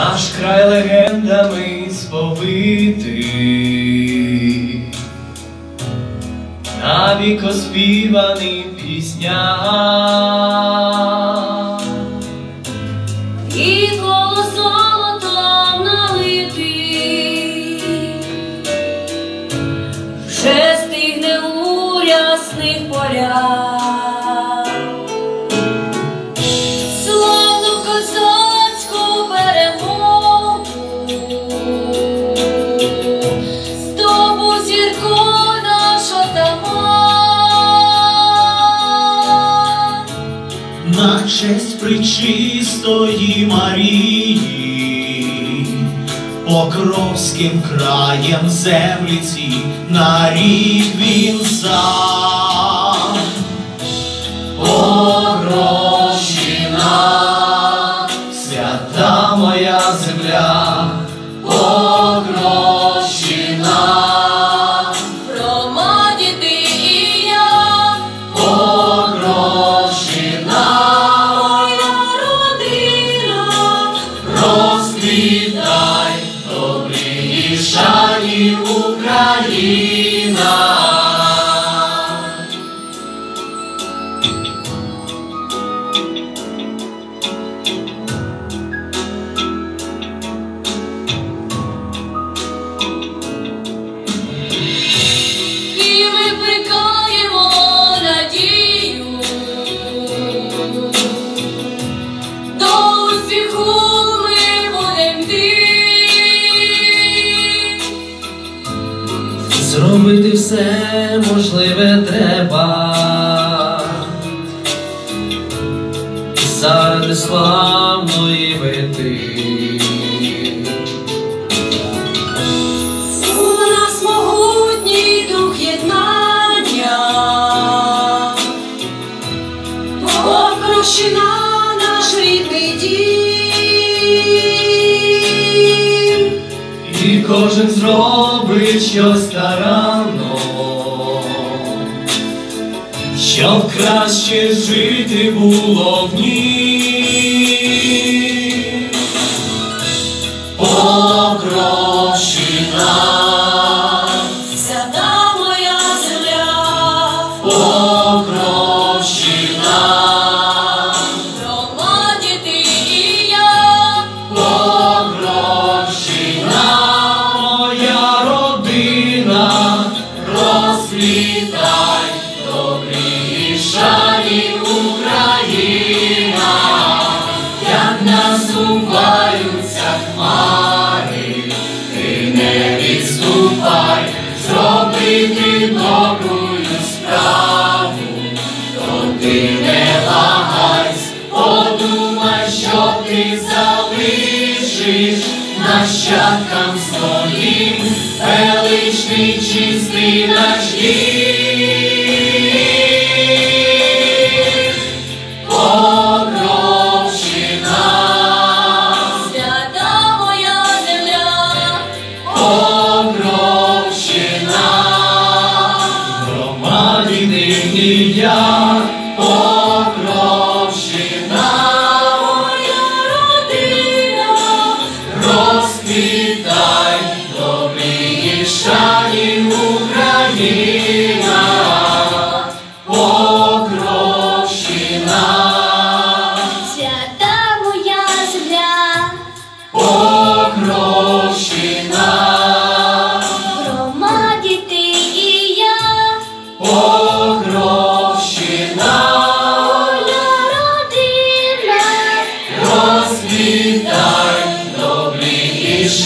Наш край легендами сповитий, навік оспіваний пісням. І коло золотом налитий, вже стигне у рясних полях. Честь причистої Марії, Покровським краєм землі ці нарік він сам. Зробити все можливе треба. Заради славної мети. Кожен зробить щось старанно, щоб краще жити було в ній. Покровщина, Суваються хмари, ти не відступай, зробити добрую справу, то ти не лагайсь, подумай, що ти залишиш нащадкам своїм, величний чистий наш дім. đi tìm đi cha có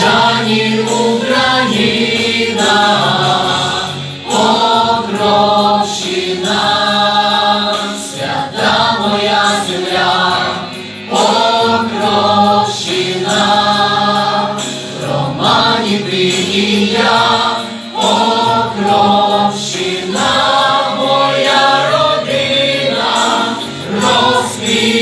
Жані Україна, покровщина, свята моя земля, покровщина, Романі і моя родина, розпіна.